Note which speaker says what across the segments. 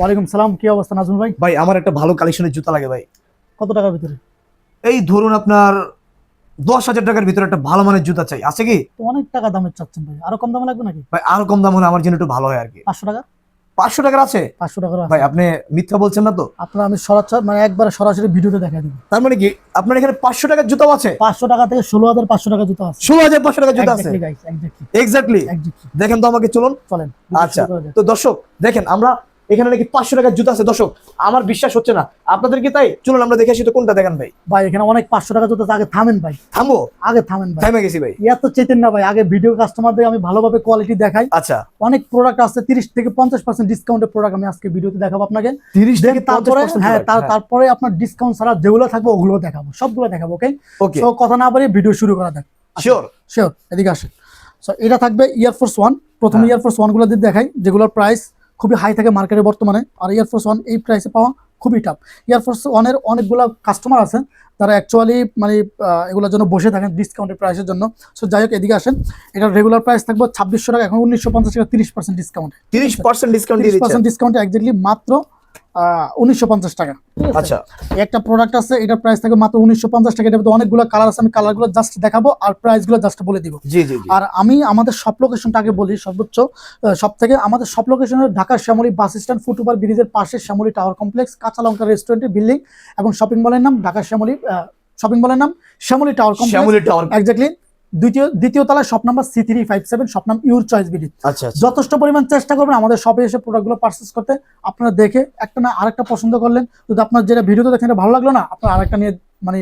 Speaker 1: ওয়ালাইকুম সালাম কি অবস্থা নাজমুল ভাই?
Speaker 2: ভাই আমার একটা ভালো কালেকশনের জুতা লাগে ভাই।
Speaker 1: কত টাকার ভিতরে?
Speaker 2: এই ধরুন আপনার দশ হাজার টাকার ভিতরে একটা ভালো মানের জুতা চাই। আছে কি?
Speaker 1: তো অনেক টাকা দামের চাচ্ছেন ভাই। আরও কম দামে লাগবে নাকি?
Speaker 2: ভাই আরও কম দাম হলে আমার জন্য একটু ভালো হয় আর কি।
Speaker 1: পাঁচশো টাকা?
Speaker 2: পাঁচশো টাকার আছে?
Speaker 1: পাঁচশো টাকার আছে।
Speaker 2: ভাই আপনি মিথ্যা বলছেন না তো?
Speaker 1: আপনার আমি সরাসরি মানে একবার সরাসরি ভিডিওতে দেখা দিব।
Speaker 2: তার মানে কি? আপনার এখানে পাঁচশো টাকার জুতাও আছে?
Speaker 1: পাঁচশো টাকা থেকে ষোলো হাজার পাঁচশো টাকা জুতো আছে।
Speaker 2: ষোলো হাজার পাঁচশো টাকার জুতা আছে? এক্স্যাক্টলি. দেখেন তো আমাকে চলুন।
Speaker 1: চলেন।
Speaker 2: আচ্ছা। তো দর্শক দেখেন আমরা এখানে নাকি পাঁচশো টাকার জুতা আছে। দর্শক আমার বিশ্বাস হচ্ছে না। আপনাদের কি তাই? চলুন আমরা দেখে আসি তো কোনটা দেখেন ভাই।
Speaker 1: ভাই এখানে অনেক পাঁচশো টাকা জুতো আছে, আগে থামেন ভাই।
Speaker 2: থামবো
Speaker 1: আগে থামেন ভাই।
Speaker 2: থামে গেছি ভাই।
Speaker 1: ইয়ার তো চেতেন না ভাই। আগে ভিডিও কাস্টমারদের আমি ভালোভাবে কোয়ালিটি দেখাই।
Speaker 2: আচ্ছা।
Speaker 1: অনেক প্রোডাক্ট আছে তিরিশ থেকে পঞ্চাশ পার্সেন্ট ডিসকাউন্টের প্রোডাক্ট আমি আজকে ভিডিওতে দেখাবো আপনাকে।
Speaker 2: তিরিশ
Speaker 1: Then তারপরে হ্যাঁ তারপরে আপনার ডিসকাউন্ট ছাড়া যেগুলো থাকবে ওগুলো দেখাবো। সবগুলো দেখাবো ওকে
Speaker 2: ওকে
Speaker 1: কথা না বাড়িয়ে ভিডিও শুরু করা যাক।
Speaker 2: শিওর
Speaker 1: শিওর এদিকে আসে সো এটা থাকবে ইয়ারফোর্স ওয়ান প্রথমে
Speaker 2: হ্যাঁ।
Speaker 1: ইয়ারফোর্স ওয়ানগুলো দিয়ে দেখাই যেগুলোর প্রাইস খুবই হাই থাকে মার্কেটে বর্তমানে। আর ইয়ারফোর্স ওয়ান এই প্রাইসে পাওয়া খুবই টাফ ইয়ারফোর্স ওয়ানের অনেকগুলো কাস্টমার আছে তারা অ্যাকচুয়ালি মানে এগুলোর জন্য বসে থাকেন ডিসকাউন্টের প্রাইসের জন্য। সো যাই হোক এদিকে আসেন। এটা রেগুলার প্রাইস থাকবে ছাব্বিশশো টাকা এখন উনিশশো পঞ্চাশ টাকা তিরিশ পার্সেন্ট ডিসকাউন্ট
Speaker 2: তিরিশ পার্সেন্ট ডিসকাউন্ট দিয়ে
Speaker 1: তিরিশ পার্সেন্ট ডিসকাউন্ট একজাক্টলি মাত্র উনিশশো পঞ্চাশ টাকা।
Speaker 2: আচ্ছা।
Speaker 1: একটা প্রোডাক্ট আছে এটার প্রাইস থাকবে মাত্র উনিশশো পঞ্চাশ টাকা। এটার মধ্যে অনেকগুলো কালার আছে আমি কালারগুলো জাস্ট দেখাবো আর প্রাইসগুলো জাস্ট বলে দিব।
Speaker 2: জি জি
Speaker 1: আর আমি আমাদের সব লোকেশনটা আগে বলি সর্বোচ্চ সব থেকে আমাদের সব লোকেশনের ঢাকার শ্যামলী বাস স্ট্যান্ড ফুটওভার ব্রিজের পাশে শ্যামলী টাওয়ার কমপ্লেক্স কাঁচা লঙ্কা রেস্টুরেন্টের বিল্ডিং এবং শপিং মলের নাম ঢাকার শ্যামলী শপিং মলের নাম Shyamoli tower complex
Speaker 2: Shyamoli tower
Speaker 1: exactly দ্বিতীয় দ্বিতীয় তলায় shop number C three five seven shop নাম ইউর চয়েস বিডি যথেষ্ট পরিমাণ চেষ্টা করবেন আমাদের শপে এসে প্রোডাক্টগুলো পারচেস করতে। আপনারা দেখে একটা না আরেকটা পছন্দ করলেন যদি আপনার যেটা ভিডিওতে দেখেন ভালো লাগল না আপনার আরেকটা নিয়ে মানে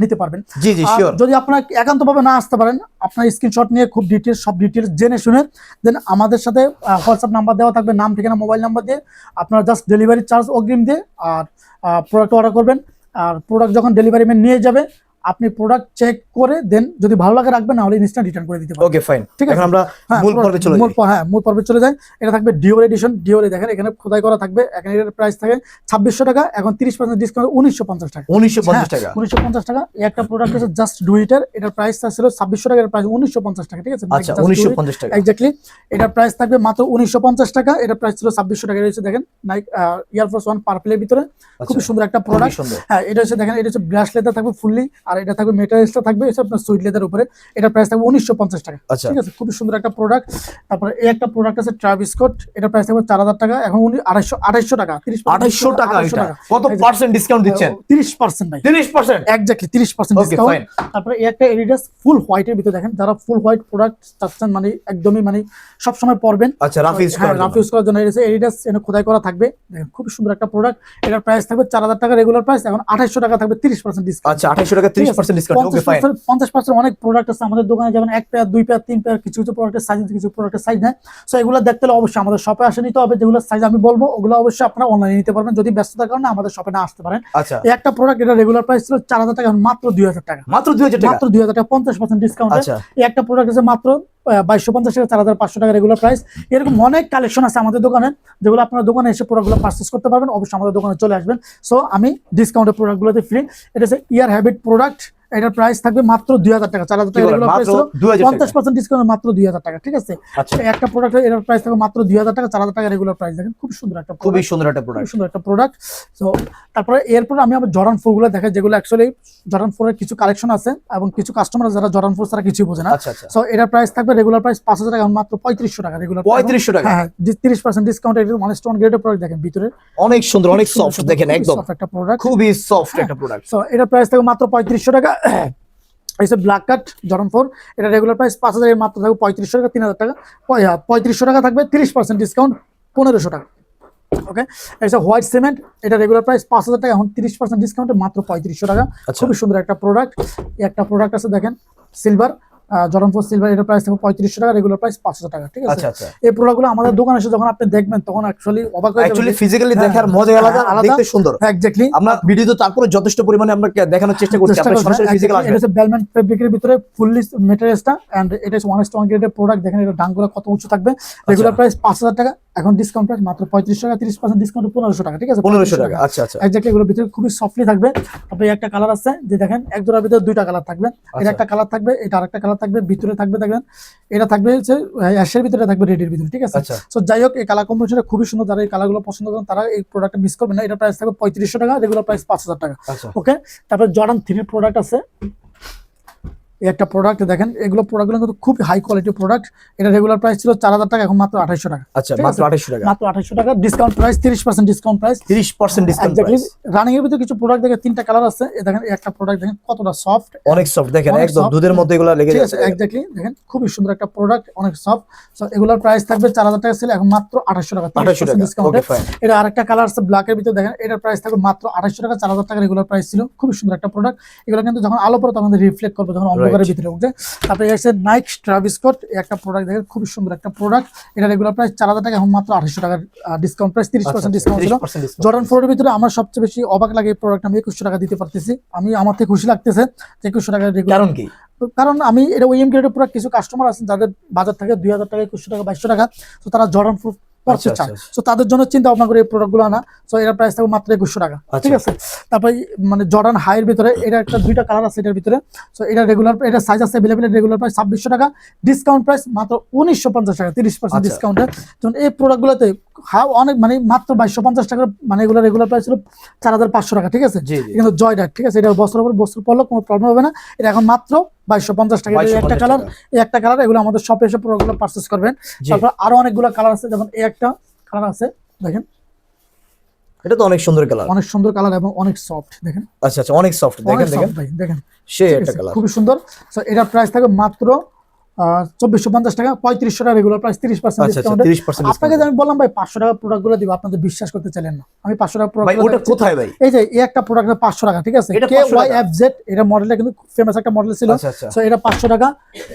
Speaker 1: নিতে পারবেন।
Speaker 2: জি জি
Speaker 1: যদি আপনার একান্তভাবে না আসতে পারেন আপনার স্ক্রিনশট নিয়ে খুব ডিটেলস সব ডিটেলস জেনে শুনে দেন আমাদের সাথে হোয়াটসঅ্যাপ নাম্বার দেওয়া থাকবে নাম ঠিকানা মোবাইল নাম্বার দিয়ে। আপনারা জাস্ট ডেলিভারি চার্জ অগ্রিম দিয়ে আর প্রোডাক্ট অর্ডার করবেন। আর প্রোডাক্ট যখন ডেলিভারি ম্যান নিয়ে যাবে আপনি প্রোডাক্ট চেক করে দেন যদি ভালো লাগে রাখবেন নাহলে ইনস্ট্যান্ট রিটার্ন করে দিতে পারবেন
Speaker 2: ওকে ফাইন
Speaker 1: ঠিক আছে।
Speaker 2: আমরা
Speaker 1: হ্যাঁ,
Speaker 2: মূল
Speaker 1: পুরো-
Speaker 2: পর্বে চলে
Speaker 1: মূল
Speaker 2: যাই।
Speaker 1: হ্যাঁ মূল পর্বে চলে যায় এটা থাকবে ডিওর এডিশন ডিওরে দেখেন এখানে খোদাই করা থাকবে। এখানে এটার প্রাইস থাকে ছাব্বিশশো টাকা এখন তিরিশ পার্সেন্ট ডিসকাউন্ট উনিশশো পঞ্চাশ টাকা।
Speaker 2: উনিশশো পঞ্চাশ টাকা।
Speaker 1: উনিশশো পঞ্চাশ টাকা। এই একটা প্রোডাক্ট আছে জাস্ট ডু ইটার এটার প্রাইস ছিল ছাব্বিশশো টাকা এটার প্রাইস উনিশশো পঞ্চাশ টাকা ঠিক আছে?
Speaker 2: আচ্ছা উনিশশো পঞ্চাশ টাকা।
Speaker 1: এক্স্যাক্টলি এটার প্রাইস থাকবে মাত্র উনিশশো পঞ্চাশ টাকা। এটার প্রাইস ছিল ছাব্বিশশো টাকা। এটা হচ্ছে দেখেন নাইক ইয়ারফোর্স ওয়ান পার্পলের ভিতরে।
Speaker 2: আচ্ছা,
Speaker 1: সুন্দর একটা প্রোডাক্ট হ্যাঁ এটা হচ্ছে দেখেন এটা হচ্ছে ব্রাশ লেদার থাকবে ফুললি আর এটা থাকবে মেটারিয়ালসটা থাকবে এটা আপনার সুইট লেদার উপরে। এটার প্রাইস থাকবে উনিশশো পঞ্চাশ টাকা।
Speaker 2: আচ্ছা।
Speaker 1: ঠিক আছে? খুবই সুন্দর একটা প্রোডাক্ট তারপরে এই একটা প্রোডাক্ট আছে ট্রাভিস কোট এটার প্রাইস থাকবে চার হাজার টাকা। এখন উনি আড়াইশো আড়াইশো টাকা তিরিশ
Speaker 2: আঠাইশো টাকা কত পার্সেন্ট ডিসকাউন্ট দিচ্ছেন?
Speaker 1: তিরিশ পার্সেন্ট ভাই।
Speaker 2: তিরিশ পার্সেন্ট
Speaker 1: এক্স্যাক্টলি তিরিশ পার্সেন্ট
Speaker 2: ফাইন
Speaker 1: তারপরে এই একটা এডিডাস ফুল হোয়াইটের ভিতরে দেখেন যারা ফুল হোয়াইট প্রোডাক্ট চাচ্ছেন মানে একদমই মানে সবসময় পরবেন।
Speaker 2: আচ্ছা রাফ ইউজ
Speaker 1: হ্যাঁ রাফ ইউজ করার জন্য এডিডাস এডিডাস এনে খোদাই করা থাকবে। দেখেন খুব সুন্দর একটা প্রোডাক্ট এটার প্রাইস থাকবে চার হাজার টাকা রেগুলার প্রাইস এখন আঠাইশো টাকা থাকবে তিরিশ পার্সেন্ট ডিসকাউন্ট
Speaker 2: আচ্ছা আঠাইশো টাকা তিরিশ পার্সেন্ট ডিসকাউন্ট ওকে ফাইন
Speaker 1: পঞ্চাশ পার্সেন্ট অনেক প্রোডাক্ট আছে। আমাদের দোকানে যেমন এক পেয়ার দুই পেয়ার তিন পেয়ার কিছু কিছু প্রোডাক্টের সাইজ কিছু প্রোডাক্টের সাইজ নেয় সো এগুলো দেখতে হলে অবশ্যই আমাদের শপে আসে নিতে হবে। যেগুলো সাইজ আমি বলব ওগুলো অবশ্যই আপনারা অনলাইনে নিতে পারবেন। যদি ব্যস্ততার কারণে আমাদের শপে না আসতে পারেন।
Speaker 2: আচ্ছা।
Speaker 1: এই একটা প্রোডাক্ট এটা রেগুলার প্রাইস ছিল চার হাজার টাকা মাত্র দুই হাজার টাকা।
Speaker 2: মাত্র দুই হাজার টাকা?
Speaker 1: মাত্র দুই হাজার টাকা পঞ্চাশ পার্সেন্ট ডিসকাউন্ট
Speaker 2: আছে
Speaker 1: এই একটা প্রোডাক্ট আছে মাত্র বাইশশো পঞ্চাশ টাকা চার হাজার পাঁচশো টাকা রেগুলার প্রাইস এরকম অনেক কালেকশন আছে আমাদের দোকানে, যেগুলো আপনার দোকানে এসে প্রোডাক্টগুলো পার্চেস করতে পারবেন। অবশ্যই আমাদের দোকানে চলে আসবেন। সো আমি ডিসকাউন্টের প্রোডাক্টগুলোতে ফ্রি এটা হচ্ছে ইয়ার হ্যাবিট প্রোডাক্ট এটার প্রাইস থাকবে মাত্র দুই হাজার টাকা। চার হাজার টাকা পঞ্চাশ পার্সেন্ট ডিসকাউন্ট মাত্র দুই হাজার টাকা ঠিক আছে?
Speaker 2: আচ্ছা।
Speaker 1: একটা প্রোডাক্ট এটার প্রাইস থাকবে মাত্র দুই হাজার টাকা চার হাজার টাকা রেগুলার প্রাইস দেখেন খুব সুন্দর একটা
Speaker 2: খুবই সুন্দর একটা প্রোডাক্ট
Speaker 1: সুন্দর একটা প্রোডাক্ট তো তারপরে এরপর আমি আবার জরান ফোরগুলো দেখাই যেগুলো অ্যাকচুয়ালি জরান ফোরের কিছু কালেকশন আছে এবং কিছু কাস্টমার যারা জরান ফোর তারা কিছুই বোঝে না।
Speaker 2: আচ্ছা আচ্ছা।
Speaker 1: সো এটার প্রাইস থাকবে রেগুলার প্রাইস পাঁচ হাজার টাকা মাত্র পঁয়ত্রিশশো টাকা রেগুলার
Speaker 2: পঁয়ত্রিশশো টাকা?
Speaker 1: হ্যাঁ তিরিশ পার্সেন্ট ডিসকাউন্ট ওয়ান স্টোন গ্রেডের প্রোডাক্ট দেখেন ভিতরে।
Speaker 2: অনেক সুন্দর অনেক সফট দেখেন একদম।
Speaker 1: সফট একটা প্রোডাক্ট
Speaker 2: খুবই সফট একটা প্রোডাক্ট
Speaker 1: সো এটার প্রাইস থাকবে মাত্র পঁয়ত্রিশশো টাকা এই ব্ল্যাক কাট জরম ফোর এটা রেগুলার প্রাইস পাঁচ হাজারের মাত্র থাকবে পঁয়ত্রিশশো টাকা তিন হাজার টাকা। পঁয়- পঁয়ত্রিশশো টাকা থাকবে তিরিশ পার্সেন্ট ডিসকাউন্ট পনেরোশো টাকা। ওকে এটা হোয়াইট সিমেন্ট এটা রেগুলার প্রাইস পাঁচ হাজার টাকা এখন তিরিশ পার্সেন্ট ডিসকাউন্টে মাত্র পঁয়ত্রিশশো টাকা।
Speaker 2: আচ্ছা।
Speaker 1: খুবই সুন্দর একটা প্রোডাক্ট একটা প্রোডাক্ট আছে দেখেন সিলভার জরান ফোর সিলভার এটা প্রাইস থাকবে পঁয়ত্রিশশো টাকা রেগুলার প্রাইস পাঁচশো টাকা ঠিক আছে?
Speaker 2: আচ্ছা আচ্ছা।
Speaker 1: এই প্রোডাক্টগুলো আমাদের দোকানে এসে যখন আপনি দেখবেন তখন অ্যাকচুয়ালি অবাক হয়ে
Speaker 2: অ্যাকচুয়ালি ফিজিক্যালি
Speaker 1: হ্যাঁ,
Speaker 2: দেখার মজা আলাদা
Speaker 1: আলাদা।
Speaker 2: দেখতে সুন্দর।
Speaker 1: এক্স্যাক্টলি
Speaker 2: আমরা ভিডিও তো তারপরে যথেষ্ট পরিমাণে আমরা দেখানোর চেষ্টা করছি আপনারা সরাসরি ফিজিক্যাল
Speaker 1: আসবে
Speaker 2: এটা
Speaker 1: হচ্ছে বেলম্যান ফেব্রিকের ভিতরে ফুললি মেটেরিয়ালসটা এন্ড এটা হচ্ছে ওয়ান স্টোন গ্রেডের প্রোডাক্ট দেখেন এটা ডাঙ্গুলা কত উঁচু থাকবে রেগুলার প্রাইস পাঁচ হাজার টাকা এখন ডিসকাউন্ট প্রাইস মাত্র পঁয়ত্রিশ টাকা তিরিশ পার্সেন্ট ডিসকাউন্ট পনেরোশো টাকা ঠিক আছে?
Speaker 2: পনেরোশো টাকা আচ্ছা আচ্ছা।
Speaker 1: একজাক্টলি এগুলোর ভিতরে খুবই সফটলি থাকবে। আপনি একটা কালার আছে যে দেখেন এক জোড়ার ভিতরে দুইটা কালার থাকবে। এটা
Speaker 2: আচ্ছা।
Speaker 1: একটা কালার থাকবে এটা আরেকটা কালার থাকবে ভিতরে থাকবে দেখবেন এটা থাকবে হচ্ছে অ্যাশের ভিতরে থাকবে রেডের ভিতরে ঠিক আছে?
Speaker 2: আচ্ছা।
Speaker 1: সো যাই হোক এই কালার কম্বিনেশনটা খুবই সুন্দর যারা এই কালারগুলো পছন্দ করেন তারা এই প্রোডাক্টটা মিস করবেন না। এটা প্রাইস থাকবে পঁয়ত্রিশশো টাকা রেগুলার প্রাইস পাঁচ হাজার টাকা।
Speaker 2: আচ্ছা।
Speaker 1: ওকে তারপর জর্ডান থ্রির প্রোডাক্ট আছে। এই একটা প্রোডাক্ট দেখেন এগুলো প্রোডাক্টগুলো কিন্তু খুব হাই কোয়ালিটি প্রোডাক্ট এটা রেগুলার প্রাইস ছিল চার হাজার টাকা এখন মাত্র আঠাইশো টাকা।
Speaker 2: আচ্ছা মাত্র
Speaker 1: আছে?
Speaker 2: আঠাশশো টাকা।
Speaker 1: মাত্র আঠাইশো টাকা ডিসকাউন্ট প্রাইস তিরিশ পার্সেন্ট ডিসকাউন্ট প্রাইস
Speaker 2: তিরিশ পার্সেন্ট ডিসকাউন্ট
Speaker 1: রানিং এর ভিতরে কিছু প্রোডাক্ট দেখে তিনটা কালার আছে। দেখেন একটা প্রোডাক্ট দেখেন কতটা সফট
Speaker 2: অনেক সফট দেখেন একদম দুধের মধ্যে এগুলো লেগে যাচ্ছে।
Speaker 1: এক্স্যাক্টলি দেখেন খুবই সুন্দর একটা প্রোডাক্ট অনেক সফট সো এগুলোর প্রাইস থাকবে চার হাজার টাকা ছিল এখন মাত্র আঠাশশো টাকা
Speaker 2: আঠাশশো টাকা।
Speaker 1: ডিসকাউন্ট এটা আরেকটা কালার আছে ব্ল্যাক এর ভিতরে দেখেন এটার প্রাইস থাকবে মাত্র আঠাশশো টাকা চার হাজার টাকা রেগুলার প্রাইস ছিল। খুবই সুন্দর একটা প্রোডাক্ট এগুলো কিন্তু যখন আলো পরে তখন রিফ্লেক্ট করবে যখন অন্ধকারের ভিতরে উঠবে তারপরে এসে নাইক ট্রাভিস কোট একটা প্রোডাক্ট দেখেন খুবই সুন্দর একটা প্রোডাক্ট এটা রেগুলার প্রাইস চার হাজার টাকা এখন মাত্র আঠাশশো টাকার ডিসকাউন্ট প্রাইস তিরিশ
Speaker 2: আচ্ছা,
Speaker 1: পার্সেন্ট ডিসকাউন্ট ছিল। জর্ডান ফোরের ভিতরে আমার সবচেয়ে বেশি অবাক লাগে এই প্রোডাক্ট আমি একুশশো টাকা দিতে পারতেছি। আমি আমার থেকে খুশি লাগতেছে যে একুশশো টাকা রেগুলার
Speaker 2: কারণ কি?
Speaker 1: কারণ আমি এটা ওএম গ্রেডের প্রোডাক্ট কিছু কাস্টমার আছেন যাদের বাজার থেকে দুই হাজার টাকা একুশশো টাকা বাইশশো টাকা। তো তারা জর্ডান ফ্রুট
Speaker 2: আচ্ছা,
Speaker 1: চায় তো তাদের জন্য চিন্তা ভাবনা করে এই প্রোডাক্টগুলো আনা। তো এটার প্রাইস থাকবে মাত্র একুশশো টাকা
Speaker 2: আচ্ছা।
Speaker 1: ঠিক আছে? তারপরে মানে জর্ডান হাইয়ের ভিতরে এটা একটা দুইটা কালার আছে এটার ভিতরে। তো এটা রেগুলার এটা সাইজ আছে অ্যাভেলেবেল রেগুলার প্রাইস ছাব্বিশশো টাকা। ডিসকাউন্ট প্রাইস মাত্র উনিশশো পঞ্চাশ টাকা তিরিশ পার্সেন্ট। ডিসকাউন্টে যেমন এই প্রোডাক্টগুলোতে অনেক মানে মাত্র বাইশশো পঞ্চাশ টাকা মানে এগুলো রেগুলার প্রাইস ছিল চার হাজার পাঁচশো টাকা ঠিক আছে? কিন্তু জয় ডাক ঠিক আছে? এটা বছর পর বছর পড়লে কোনো প্রবলেম হবে না। এটা এখন মাত্র বাইশশো পঞ্চাশ টাকা। একটা কালার একটা কালার এগুলো আমাদের শপে এসে প্রোডাক্টগুলো পারচেস করবেন। তারপর আরও অনেকগুলো কালার আছে। যেমন এই একটা কালার আছে দেখেন।
Speaker 2: এটা তো অনেক সুন্দর কালার
Speaker 1: অনেক সুন্দর কালার এবং অনেক সফট দেখেন।
Speaker 2: আচ্ছা আচ্ছা অনেক সফট দেখেন দেখেন।
Speaker 1: দেখেন।
Speaker 2: সে একটা কালার
Speaker 1: খুবই সুন্দর। তো এটার প্রাইস থাকবে মাত্র চব্বিশশো পঞ্চাশ টাকা পঁয়ত্রিশশো টাকা রেগুলার প্রাইস তিরিশ পার্সেন্ট
Speaker 2: আচ্ছা আচ্ছা
Speaker 1: আপনাকে আমি বললাম ভাই পাঁচশো টাকা প্রোডাক্টগুলো দিব আপনাদের বিশ্বাস করতে চাইলেন না। আমি পাঁচশো টাকা
Speaker 2: ওটা
Speaker 1: প্রোডাক্ট
Speaker 2: কোথায় ভাই?
Speaker 1: এই যে এই একটা প্রোডাক্ট পাঁচশো টাকা ঠিক আছে? কে
Speaker 2: 500
Speaker 1: ওয়াই এফ জেড এটা মডেলটা কিন্তু ফেমাস একটা মডেল ছিল।
Speaker 2: আচ্ছা আচ্ছা।
Speaker 1: সো এটা পাঁচশো টাকা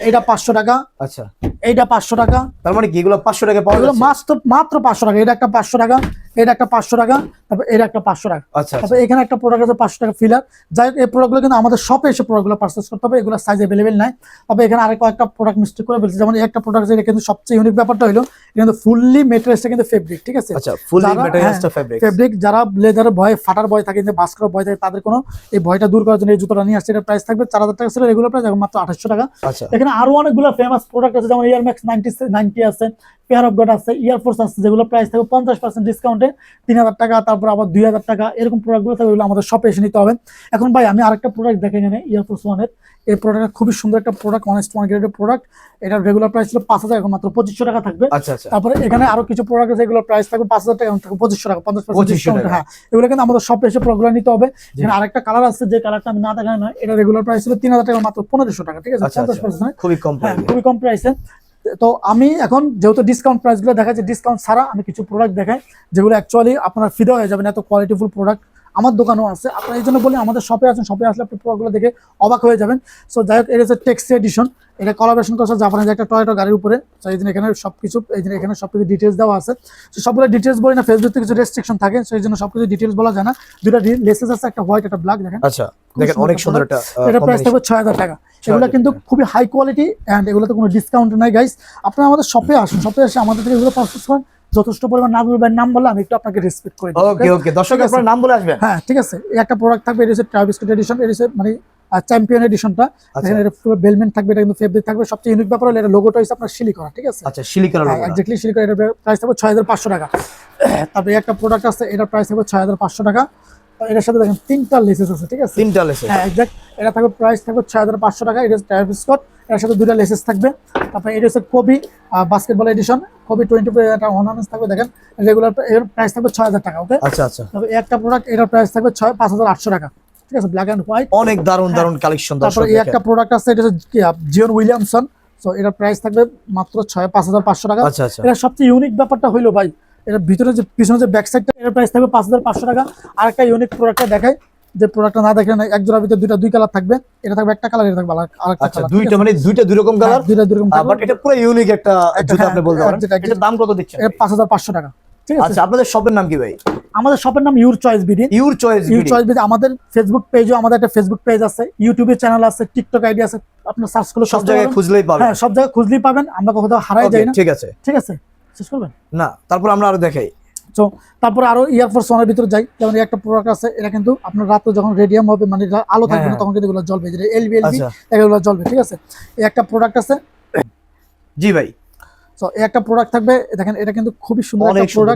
Speaker 1: এটা পাঁচশো টাকা।
Speaker 2: আচ্ছা।
Speaker 1: এইটা পাঁচশো টাকা।
Speaker 2: তার মানে কি? এগুলো পাঁচশো টাকা পাওয়া যাচ্ছে?
Speaker 1: মাত্র মাত্র পাঁচশো টাকা। এটা একটা পাঁচশো টাকা এটা একটা পাঁচশো টাকা তারপর এটা একটা পাঁচশো টাকা।
Speaker 2: আচ্ছা আচ্ছা।
Speaker 1: তারপর এখানে একটা প্রোডাক্ট আছে পাঁচশো টাকা ফিলার যাই হোক এই প্রোডাক্টগুলো কিন্তু আমাদের শপে এসে প্রোডাক্টগুলো পারচেস করতে হবে। এগুলো সাইজ অ্যাভেলেবেল নাই। তবে এখানে আরেক কয়েকটা প্রোডাক্ট মিস্টেক করে ফেলছে। যেমন একটা প্রোডাক্ট এটা কিন্তু সবচেয়ে ইউনিক ব্যাপারটা হলো এটা কিন্তু ফুললি মেটেরিয়ালসটা কিন্তু ফেব্রিক ঠিক আছে?
Speaker 2: আচ্ছা ফুলি
Speaker 1: যারা-
Speaker 2: ম্যাটেরিয়ালসটা ফেব্রিক
Speaker 1: ফেব্রিক যারা লেদারের ভয়ে ফাটার ভয় থাকে যে বাস করার ভয় থাকে তাদের কোনো এই ভয়টা দূর করার জন্য এই জুতোটা নিয়ে আসছে। এটা প্রাইস থাকবে চার হাজার টাকা ছিল রেগুলার প্রাইস এখন মাত্র আঠাশশো টাকা।
Speaker 2: আচ্ছা।
Speaker 1: এখানে আরও অনেকগুলো ফেমাস প্রোডাক্ট আছে। যেমন ইয়ার ম্যাক্স নাইনটি নাইনটি আছে পেয়ার অফ গড আছে ইয়ারফোর্স আছে যেগুলো প্রাইস থাকবে পঞ্চাশ পার্সেন্ট ডিসকাউন্টে তিন হাজার টাকা তারপর আবার দুই হাজার টাকা এরকম প্রোডাক্টগুলো থাকবে এগুলো আমাদের শপে এসে নিতে হবে। এখন ভাই আমি আরেকটা প্রোডাক্ট দেখে এখানে ইয়ারফোর্স ওয়ানের এই প্রোডাক্টটা খুবই সুন্দর একটা প্রোডাক্ট অনেস্ট গ্রেডের প্রোডাক্ট এটা রেগুলার প্রাইস ছিল পাঁচ হাজার এখন মাত্র পঁচিশশো টাকা থাকবে।
Speaker 2: আচ্ছা আচ্ছা।
Speaker 1: তারপরে এখানে আরও কিছু প্রোডাক্ট আছে এগুলো প্রাইস থাকবে পাঁচ হাজার টাকা থাকবে পঁচিশশো টাকা পঞ্চাশ পার্সেন্ট ডিসকাউন্ট হ্যাঁ এগুলো কিন্তু আমাদের শপে এসে প্রোডাক্টগুলো নিতে হবে। এখানে আরেকটা কালার আছে যে কালারটা আমি না দেখাই নয় এটা রেগুলার প্রাইস ছিল তিন হাজার টাকা মাত্র পনেরোশো টাকা ঠিক আছে?
Speaker 2: আচ্ছা
Speaker 1: পঞ্চাশ পার্সেন্ট
Speaker 2: খুবই কম
Speaker 1: হ্যাঁ খুবই কম প্রাইসে তো আমি এখন যেহেতু ডিসকাউন্ট প্রাইসগুলো দেখাচ্ছি ডিসকাউন্ট ছাড়া আমি কিছু প্রোডাক্ট দেখাই, যেগুলো অ্যাকচুয়ালি আপনার ফিদা হয়ে যাবেন এত কোয়ালিটিফুল প্রোডাক্ট আমার দোকানও আছে। আপনার এই জন্য বলি আমাদের শপে আছেন শপে আসলে আপনি প্রোডাক্টগুলো দেখে অবাক হয়ে যাবেন। সো যাই হোক এটা হচ্ছে টেক্সি এডিশন এটা কলাবেশন করছে জাপানের একটা টয়টা গাড়ির উপরে। তো এই জন্য এখানে সব কিছু এই জন্য এখানে সব কিছু ডিটেলস দেওয়া আছে। তো সবগুলো ডিটেলস বলি না ফেসবুকে কিছু রেস্ট্রিকশন থাকে সেই জন্য সব কিছু ডিটেলস বলা যায় না। দুটা লেসেস আছে একটা হোয়াইট একটা ব্ল্যাক দেখেন।
Speaker 2: আচ্ছা দেখেন অনেক সুন্দর একটা
Speaker 1: এটা প্রাইস থাকবে ছয় হাজার টাকা। এগুলো কিন্তু খুবই হাই কোয়ালিটি অ্যান্ড এগুলোতে কোনো ডিসকাউন্ট নাই গাইস আপনারা আমাদের শপে আসুন শপে এসে আমাদের থেকে এগুলো পারচেস করেন। যথেষ্ট পরিমাণ নাম বলবেন নাম বললে আমি একটু আপনাকে রেসপেক্ট করে
Speaker 2: ওকে ওকে দর্শক আপনার নাম বলে আসবেন।
Speaker 1: হ্যাঁ ঠিক আছে। এই একটা প্রোডাক্ট থাকবে এটা হচ্ছে ট্রাভিস্কেট এডিশন এটা হচ্ছে মানে চ্যাম্পিয়ন এডিশনটা
Speaker 2: আচ্ছা।
Speaker 1: এখানে পুরো বেলমেন্ট থাকবে এটা কিন্তু ফেব্রিক থাকবে। সবচেয়ে ইউনিক ব্যাপার হলো এটা লোগোটা হচ্ছে আপনার শিলি করা ঠিক আছে?
Speaker 2: আচ্ছা সিলিকন
Speaker 1: হ্যাঁ এক্স্যাক্টলি শিলি করা এটার প্রাইস থাকবে হাজার পাঁচশো টাকা। তারপরে একটা প্রোডাক্ট আছে এটা প্রাইস থাকবে ছয় হাজার পাঁচশো টাকা। তো এটার সাথে দেখেন তিনটা লেসেস আছে ঠিক আছে?
Speaker 2: তিনটা লেসে
Speaker 1: হ্যাঁ এক্সাক্ট এটা থাকবে প্রাইস থাকবে ছয় হাজার পাঁচশো টাকা এটা ট্রাইভ স্কট এর সাথে দুটা লেসেস থাকবে। তারপরে এটা হচ্ছে Kobe basketball edition Kobe twenty একটা অর্নামেন্টস থাকবে দেখেন। রেগুলার এর প্রাইস থাকবে ছয় হাজার টাকা ওকে
Speaker 2: আচ্ছা আচ্ছা।
Speaker 1: তবে একটা প্রোডাক্ট এটার প্রাইস থাকবে ছয় পাঁচ হাজার আটশো টাকা। ঠিক আছে ব্ল্যাক অ্যান্ড হোয়াইট
Speaker 2: অনেক দারুণ দারুণ কালেকশন
Speaker 1: তারপরে এই একটা প্রোডাক্ট আছে এটা হচ্ছে জিওন উইলিয়ামসন সো এটার প্রাইস থাকবে মাত্র ছয় পাঁচ হাজার পাঁচশো টাকা।
Speaker 2: আচ্ছা আচ্ছা।
Speaker 1: এটা সবচেয়ে ইউনিক ব্যাপারটা হইল ভাই এর ভিতরে যে পিছনে যে ব্যাক সাইডটা এর প্রাইস থাকবে পাঁচ হাজার পাঁচশো টাকা। আর একটা ইউনিক প্রোডাক্টটা দেখাই। যে প্রোডাক্টটা না দেখে না এক জোড়ার ভিতরে দুইটা দুই কালার থাকবে এটা থাকবে একটা কালার এটা থাকবে আর- আরেকটা
Speaker 2: আচ্ছা দুইটা মানে দুইটা দুই রকম কালার
Speaker 1: দুইটা দুই রকম
Speaker 2: বাট এটা পুরো ইউনিক একটা জুতা
Speaker 1: হ্যাঁ,
Speaker 2: আপনি বলতে পারেন। এটার দাম কত দিচ্ছেন?
Speaker 1: এটা পাঁচ হাজার পাঁচশো টাকা ঠিক আছে?
Speaker 2: আচ্ছা আপনাদের শপের নাম কি ভাই?
Speaker 1: আমাদের শপের নাম your choice BD
Speaker 2: your choice
Speaker 1: your choice BD আমাদের ফেসবুক পেজও আমাদের একটা ফেসবুক পেজ আছে ইউটিউবে চ্যানেল আছে টিকটক আইডি আছে আপনার সার্চ করলে
Speaker 2: সব জায়গায় খুঁজলেই পাবেন।
Speaker 1: হ্যাঁ সব জায়গায় খুঁজলেই পাবেন আমরা কোথাও হারাই যাই না।
Speaker 2: ঠিক আছে।
Speaker 1: ঠিক আছে? শেষ করবেন?
Speaker 2: না তারপর আমরা আরও দেখাই।
Speaker 1: তো তারপর আরও ইয়ারফোর্স ওয়ানের ভিতরে যাই। যেমন একটা প্রোডাক্ট আছে এটা কিন্তু আপনার রাত্রে যখন রেডিয়াম হবে মানে আলো থাকবে না
Speaker 2: হ্যাঁ।
Speaker 1: তখন কিন্তু এগুলো জ্বলবে। যেটা এলবি এলবি এগুলো জ্বলবে ঠিক আছে? এই একটা প্রোডাক্ট আছে।
Speaker 2: জি ভাই।
Speaker 1: তো এই একটা প্রোডাক্ট থাকবে দেখেন এটা কিন্তু খুবই সুন্দর একটা প্রোডাক্ট